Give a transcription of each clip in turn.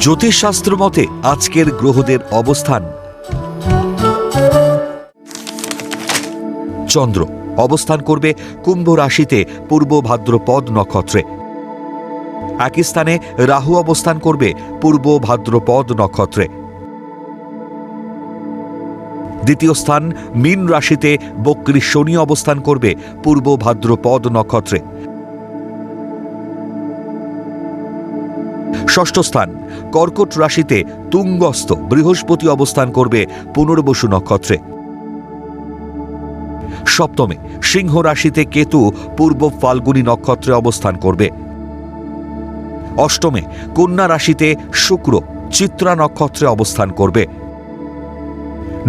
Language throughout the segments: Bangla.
জ্যোতিষশাস্ত্র মতে আজকের গ্রহদের অবস্থান। চন্দ্র অবস্থান করবে কুম্ভ রাশিতে পূর্ব ভাদ্রপদ নক্ষত্রে। একই স্থানে রাহু অবস্থান করবে পূর্ব ভাদ্রপদ নক্ষত্রে। দ্বিতীয় স্থান মীন রাশিতে বক্রী শনি অবস্থান করবে পূর্ব ভাদ্রপদ নক্ষত্রে। ষষ্ঠ স্থান, কর্কট রাশিতে তুঙ্গস্থ, বৃহস্পতি অবস্থান করবে পুনর্বসু নক্ষত্রে। সপ্তমে, সিংহ রাশিতে কেতু পূর্ব ফাল্গুনী নক্ষত্রে অবস্থান করবে। অষ্টমে, কন্যা রাশিতে শুক্র চিত্রা নক্ষত্রে অবস্থান করবে।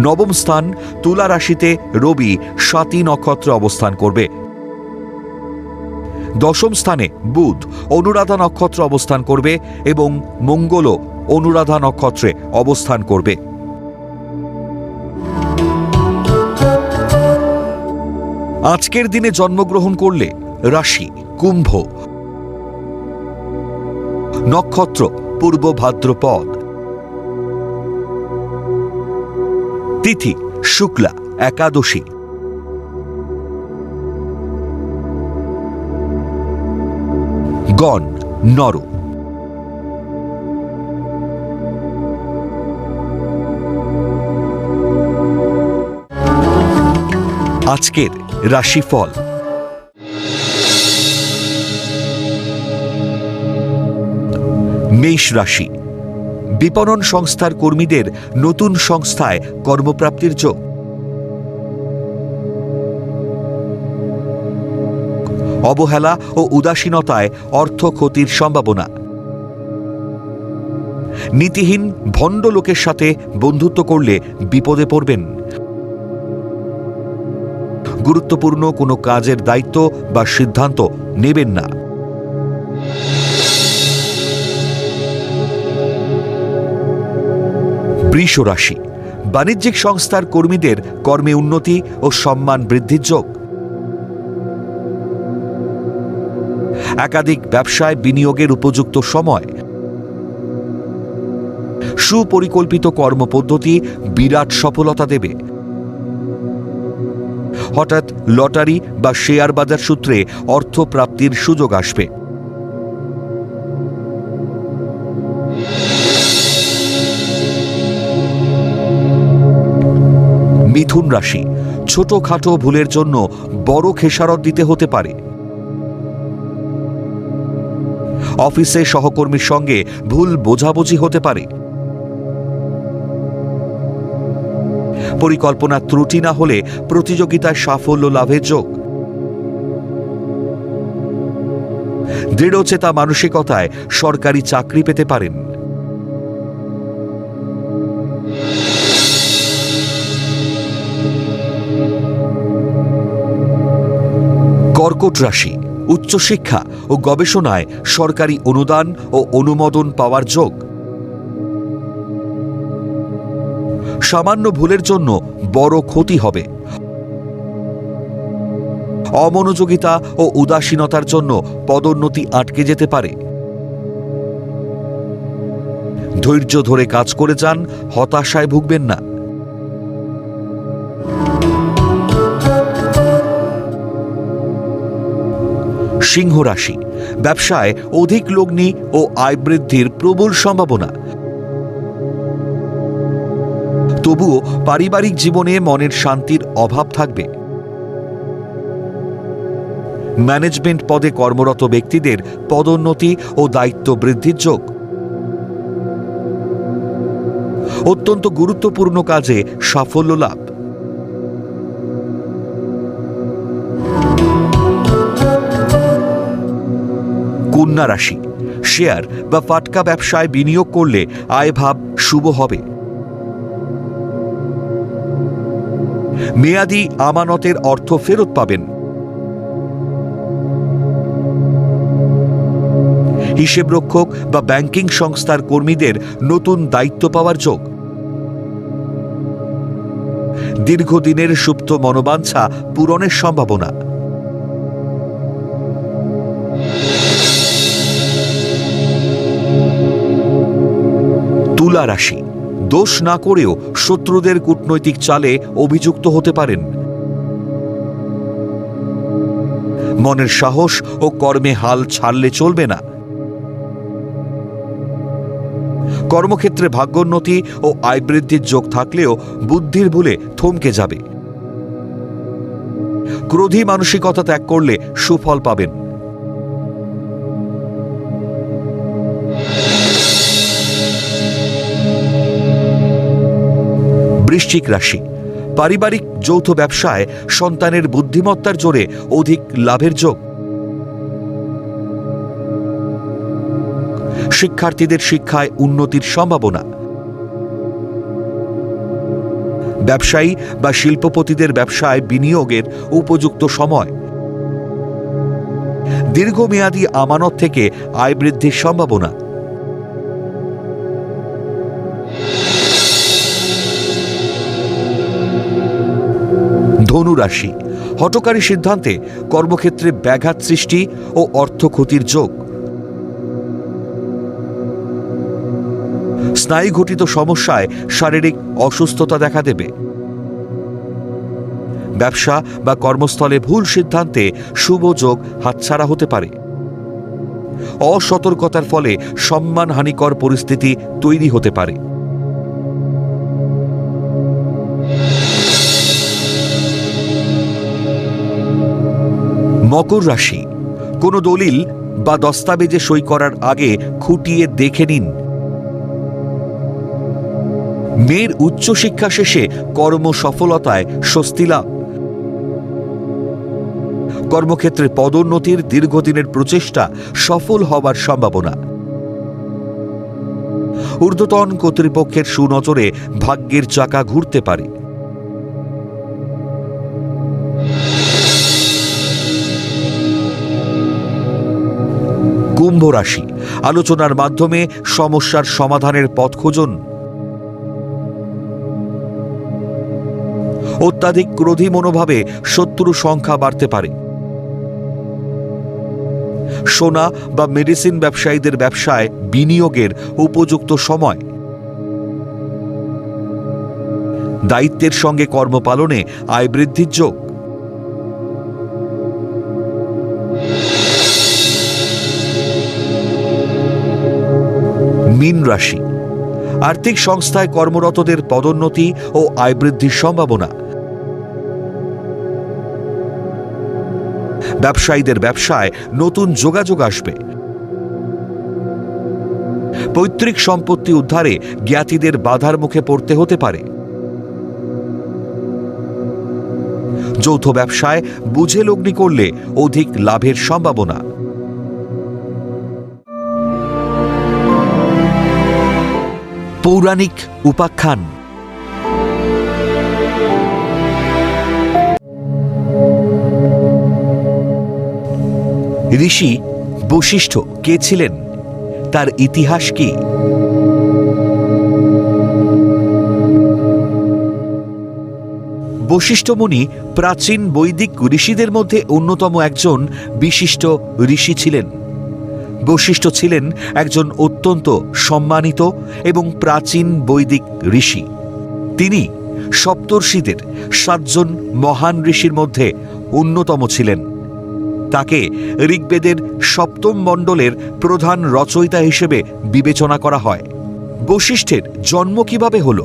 নবম স্থান, তুলা রাশিতে রবি স্বাতী নক্ষত্রে অবস্থান করবে। দশম স্থানে বুধ অনুরাধা নক্ষত্র অবস্থান করবে এবং মঙ্গলও অনুরাধা নক্ষত্রে অবস্থান করবে। আজকের দিনে জন্মগ্রহণ করলে রাশি, কুম্ভ, নক্ষত্র, পূর্ব ভাদ্রপদ, তিথি, শুক্লা, একাদশী গণ নর। আজকের রাশিফল। মেষ রাশি। বিপণন সংস্থার কর্মীদের নতুন সংস্থায় কর্মপ্রাপ্তির যোগ। অবহেলা ও উদাসীনতায় অর্থ ক্ষতির সম্ভাবনা। নীতিহীন ভণ্ড লোকের সাথে বন্ধুত্ব করলে বিপদে পড়বেন। গুরুত্বপূর্ণ কোনো কাজের দায়িত্ব বা সিদ্ধান্ত নেবেন না। বৃষ রাশি বাণিজ্যিক সংস্থার কর্মীদের কর্মে উন্নতি ও সম্মান বৃদ্ধির যোগ। একাধিক ব্যবসায় বিনিয়োগের উপযুক্ত সময়। সুপরিকল্পিত কর্মপদ্ধতি বিরাট সফলতা দেবে। হঠাৎ লটারি বা শেয়ার বাজার সূত্রে অর্থ প্রাপ্তির সুযোগ আসবে। মিথুন রাশি, ছোটখাটো ভুলের জন্য বড় খেসারত দিতে হতে পারে। অফিসে সহকর্মীর সঙ্গে ভুল বোঝাবুঝি হতে পারে। পরিকল্পনা ত্রুটি না হলে প্রতিযোগিতায় সাফল্য লাভের যোগ। দৃঢ়চেতা মানসিকতায় সরকারি চাকরি পেতে পারেন। কর্কট রাশি উচ্চশিক্ষা ও গবেষণায় সরকারি অনুদান ও অনুমোদন পাওয়ার যোগ। সামান্য ভুলের জন্য বড় ক্ষতি হবে। অমনোযোগিতা ও উদাসীনতার জন্য পদোন্নতি আটকে যেতে পারে। ধৈর্য ধরে কাজ করে যান, হতাশায় ভুগবেন না। সিংহ রাশি। ব্যবসায় অধিক লগ্নি ও আয় বৃদ্ধির প্রবল সম্ভাবনা। তবুও পারিবারিক জীবনে মনের শান্তির অভাব থাকবে। ম্যানেজমেন্ট পদে কর্মরত ব্যক্তিদের পদোন্নতি ও দায়িত্ব বৃদ্ধির যোগ। অত্যন্ত গুরুত্বপূর্ণ কাজে সাফল্য লাভ। কন্যা রাশি। শেয়ার বা ফাটকা ব্যবসায় বিনিয়োগ করলে আয়ভাব শুভ হবে। মেয়াদি আমানতের অর্থ ফেরত পাবেন। হিসেবরক্ষক বা ব্যাংকিং সংস্থার কর্মীদের নতুন দায়িত্ব পাওয়ার যোগ। দীর্ঘদিনের সুপ্ত মনোবাঞ্ছা পূরণের সম্ভাবনা। তুলা রাশি। দোষ না করেও শত্রুদের কূটনৈতিক চালে অভিযুক্ত হতে পারেন। মনের সাহস ও কর্মে হাল ছাড়লে চলবে না। কর্মক্ষেত্রে ভাগ্যোন্নতি ও আয় বৃদ্ধির যোগ থাকলেও বুদ্ধির ভুলে থমকে যাবে। ক্রোধী মানসিকতা ত্যাগ করলে সুফল পাবেন। বৃশ্চিক রাশি। পারিবারিক যৌথ ব্যবসায় সন্তানের বুদ্ধিমত্তার জোরে অধিক লাভের যোগ। শিক্ষার্থীদের শিক্ষায় উন্নতির সম্ভাবনা। ব্যবসায়ী বা শিল্পপতিদের ব্যবসায় বিনিয়োগের উপযুক্ত সময়। দীর্ঘমেয়াদী আমানত থেকে আয় বৃদ্ধির সম্ভাবনা। ধনু রাশি হটকারী সিদ্ধান্তে কর্মক্ষেত্রে ব্যাঘাত সৃষ্টি ও অর্থ ক্ষতির যোগ। স্নায়ুঘটিত সমস্যায় শারীরিক অসুস্থতা দেখা দেবে। ব্যবসা বা কর্মস্থলে ভুল সিদ্ধান্তে শুভ যোগ হাতছাড়া হতে পারে। অসতর্কতার ফলে সম্মানহানিকর পরিস্থিতি তৈরি হতে পারে। মকর রাশি। কোনো দলিল বা দস্তাবেজে সই করার আগে খুঁটিয়ে দেখে নিন। মেয়ের উচ্চশিক্ষা শেষে কর্ম সফলতায় স্বস্তি লাভ। কর্মক্ষেত্রে পদোন্নতির দীর্ঘদিনের প্রচেষ্টা সফল হবার সম্ভাবনা। ঊর্ধ্বতন কর্তৃপক্ষের সুনজরে ভাগ্যের চাকা ঘুরতে পারে। কুম্ভ রাশি। আলোচনার মাধ্যমে সমস্যার সমাধানের পথ খুঁজুন। অত্যাধিক ক্রোধী মনোভাবে শত্রু সংখ্যা বাড়তে পারে। সোনা বা মেডিসিন ব্যবসায়ীদের ব্যবসায় বিনিয়োগের উপযুক্ত সময়। দায়িত্বের সঙ্গে কর্মপালনে আয় বৃদ্ধির যোগ। মীন রাশি। আর্থিক সংস্থায় কর্মরতদের পদোন্নতি ও আয় বৃদ্ধির সম্ভাবনা। ব্যবসায়ীদের ব্যবসায় নতুন যোগাযোগ আসবে। পৈতৃক সম্পত্তি উদ্ধারে জ্ঞাতিদের বাধার মুখে পড়তে হতে পারে। যৌথ ব্যবসায় বুঝে লগ্নি করলে অধিক লাভের সম্ভাবনা। পৌরাণিক উপাখ্যান। ঋষি বশিষ্ঠ কে ছিলেন? তার ইতিহাস কি? বশিষ্ঠমুনি প্রাচীন বৈদিক ঋষিদের মধ্যে অন্যতম একজন বিশিষ্ট ঋষি ছিলেন। বশিষ্ঠ ছিলেন একজন অত্যন্ত সম্মানিত এবং প্রাচীন বৈদিক ঋষি। তিনি সপ্তর্ষিদের সাতজন মহান ঋষির মধ্যে অন্যতম ছিলেন। তাকে ঋগ্বেদের সপ্তম মণ্ডলের প্রধান রচয়িতা হিসেবে বিবেচনা করা হয়। বশিষ্ঠের জন্ম কীভাবে হল?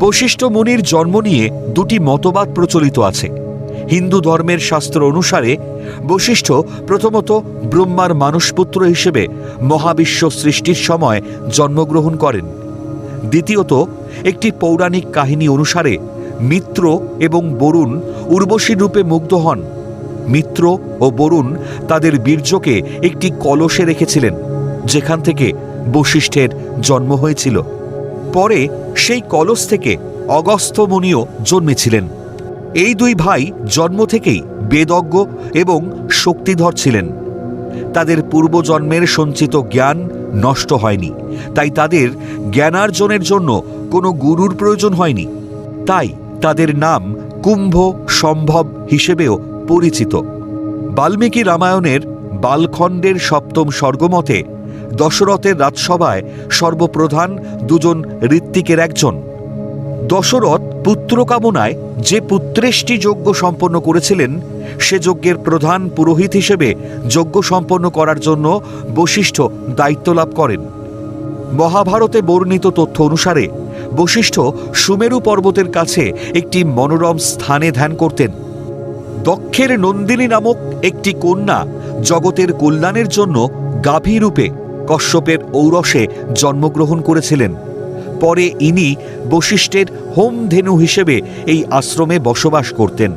বশিষ্ঠ মুনির জন্ম নিয়ে দুটি মতবাদ প্রচলিত আছে। হিন্দু ধর্মের শাস্ত্র অনুসারে বশিষ্ঠ প্রথমত ব্রহ্মার মানুষপুত্র হিসেবে মহাবিশ্ব সৃষ্টির সময় জন্মগ্রহণ করেন। দ্বিতীয়ত, একটি পৌরাণিক কাহিনী অনুসারে মিত্র এবং বরুণ উর্বশী রূপে মুগ্ধ হন। মিত্র ও বরুণ তাদের বীর্যকে একটি কলসে রেখেছিলেন, যেখান থেকে বশিষ্ঠের জন্ম হয়েছিল। পরে সেই কলস থেকে অগস্ত্য মুনিও জন্মেছিলেন। এই দুই ভাই জন্ম থেকেই বেদজ্ঞ এবং শক্তিধর ছিলেন। তাদের পূর্বজন্মের সঞ্চিত জ্ঞান নষ্ট হয়নি। তাই তাদের জ্ঞানার্জনের জন্য কোনো গুরুর প্রয়োজন হয়নি। তাই তাদের নাম কুম্ভ সম্ভব হিসেবেও পরিচিত। বাল্মীকি রামায়ণের বালখণ্ডের সপ্তম স্বর্গমতে দশরথের রাজসভায় সর্বপ্রধান দুজন ঋত্বিকের একজন। দশরথ পুত্র কামনায় যে পুত্রেষ্টি যজ্ঞ সম্পন্ন করেছিলেন, সে যজ্ঞের প্রধান পুরোহিত হিসেবে যজ্ঞ সম্পন্ন করার জন্য বশিষ্ঠ দায়িত্ব লাভ করেন। মহাভারতে বর্ণিত তথ্য অনুসারে, বশিষ্ঠ সুমেরু পর্বতের কাছে একটি মনোরম স্থানে ধ্যান করতেন। দক্ষের নন্দিনী নামক একটি কন্যা জগতের কল্যাণের জন্য গাভী রূপে কশ্যপের ঔরসে জন্মগ্রহণ করেছিলেন। পরে ইনি বশিষ্ঠের হোমধেনু হিসেবে এই আশ্রমে বসবাস করতেন।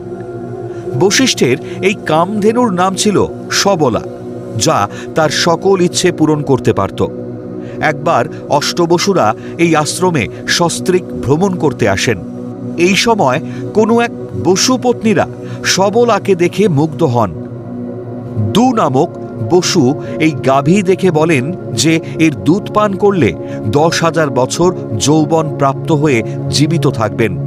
বশিষ্ঠের এই কামধেনুর নাম ছিল সবলা, যা তার সকল ইচ্ছে পূরণ করতে পারত। একবার অষ্টবসুরা এই আশ্রমে সস্ত্রিক ভ্রমণ করতে আসেন। এই সময় কোনো এক বসুপত্নীরা সবলাকে দেখে মুগ্ধ হন। দু নামক বসু এই গাভী দেখে বলেন যে এর দুধ পান করলে দশ হাজার বছর যৌবন প্রাপ্ত হয়ে জীবিত থাকবেন।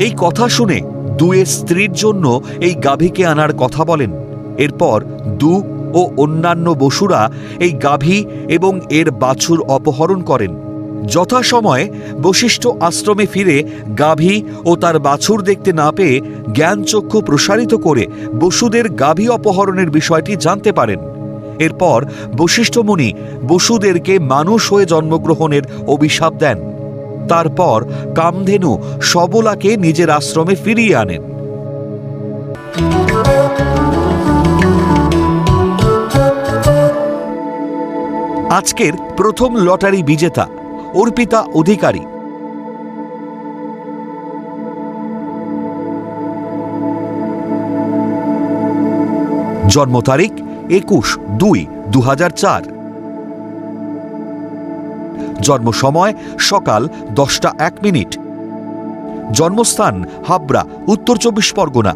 এই কথা শুনে দুয়ের স্ত্রীর জন্য এই গাভীকে আনার কথা বলেন। এরপর দু ও অন্যান্য বসুরা এই গাভী এবং এর বাছুর অপহরণ করেন। যথাসময়ে বশিষ্ঠ আশ্রমে ফিরে গাভী ও তার বাছুর দেখতে না পেয়ে জ্ঞানচক্ষু প্রসারিত করে বসুদের গাভী অপহরণের বিষয়টি জানতে পারেন। এরপর বশিষ্ঠ মুনি বসুদেরকে মানুষ হয়ে জন্মগ্রহণের অভিশাপ দেন। তারপর কামধেনু সবলাকে নিজের আশ্রমে ফিরিয়ে আনেন। আজকের প্রথম লটারি বিজেতা অর্পিতা অধিকারী। জন্ম তারিখ একুশ দুই দু চার। জন্ম সময় সকাল দশটা এক মিনিট। জন্মস্থান হাবড়া, উত্তর চব্বিশ পরগনা।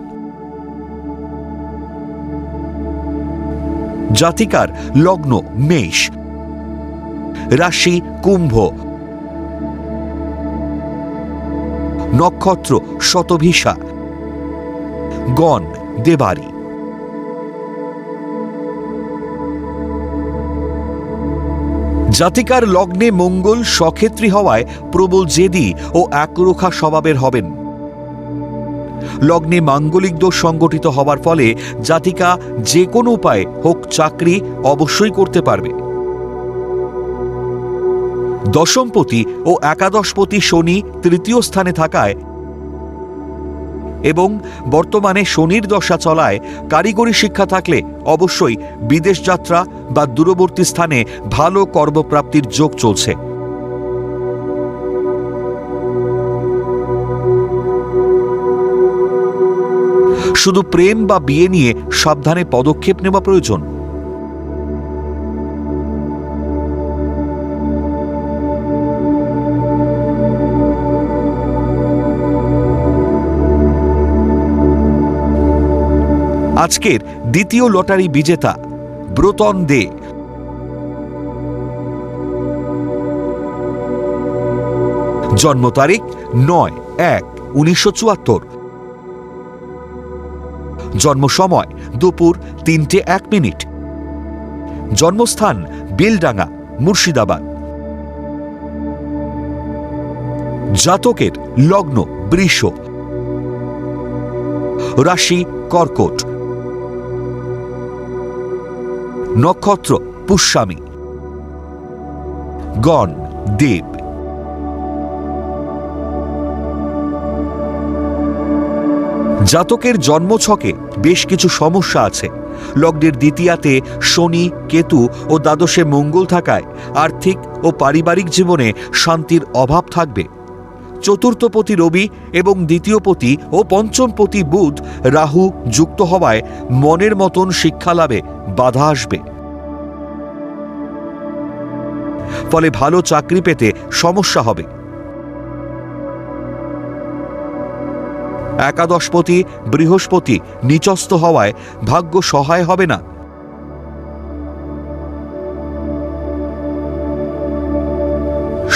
জাতিকার লগ্ন মেষ। রাশি কুম্ভ। নক্ষত্র শতভিসা গণ দেবারি। জাতিকার লগ্নে মঙ্গল সক্ষেত্রী হওয়ায় প্রবল জেদি ও একরোখা স্বভাবের হবেন। লগ্নে মাঙ্গলিক দোষ সংগঠিত হওয়ার ফলে জাতিকা যে কোনো উপায়ে হোক চাকরি অবশ্যই করতে পারবে। দশমপতি ও একাদশপতি শনি তৃতীয় স্থানে থাকায় এবং বর্তমানে শনির দশা চলায় কারিগরি শিক্ষা থাকলে অবশ্যই বিদেশ যাত্রা বা দূরবর্তী স্থানে ভালো কর্মপ্রাপ্তির যোগ চলছে। শুধু প্রেম বা বিয়ে নিয়ে সাবধানে পদক্ষেপ নেওয়া প্রয়োজন। আজকের দ্বিতীয় লটারি বিজেতা, ব্রতন দে। জন্ম তারিখ নয় এক উনিশশো চুয়াত্তর। জন্ম সময় দুপুর তিনটে এক মিনিট। জন্মস্থান বেলডাঙ্গা, মুর্শিদাবাদ। জাতকের লগ্ন বৃষ। রাশি কর্কট। নক্ষত্র পুষ্যামী। গণ, দেব। জাতকের জন্মছকে বেশ কিছু সমস্যা আছে। লগ্নের দ্বিতীয়াতে শনি, কেতু ও দ্বাদশে মঙ্গল থাকায় আর্থিক ও পারিবারিক জীবনে শান্তির অভাব থাকবে। চতুর্থপতি রবি এবং দ্বিতীয়পতি ও পঞ্চমপতি বুধ রাহু যুক্ত হওয়ায় মনের মতন শিক্ষা লাভে বাধা আসবে। ফলে ভালো চাকরি পেতে সমস্যা হবে। একাদশপতি বৃহস্পতি নিচস্থ হওয়ায় ভাগ্য সহায় হবে না।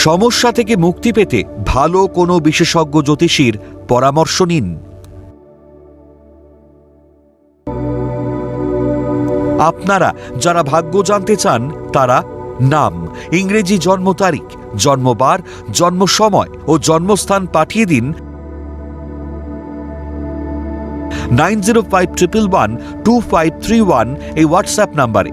সমস্যা থেকে মুক্তি পেতে ভালো কোনো বিশেষজ্ঞ জ্যোতিষীর পরামর্শ নিন। আপনারা যারা ভাগ্য জানতে চান, তারা নাম, ইংরেজি জন্ম তারিখ জন্মবার জন্ম সময় ও জন্মস্থান পাঠিয়ে দিন nine zero five triple one two five three one এই হোয়াটসঅ্যাপ নাম্বারে।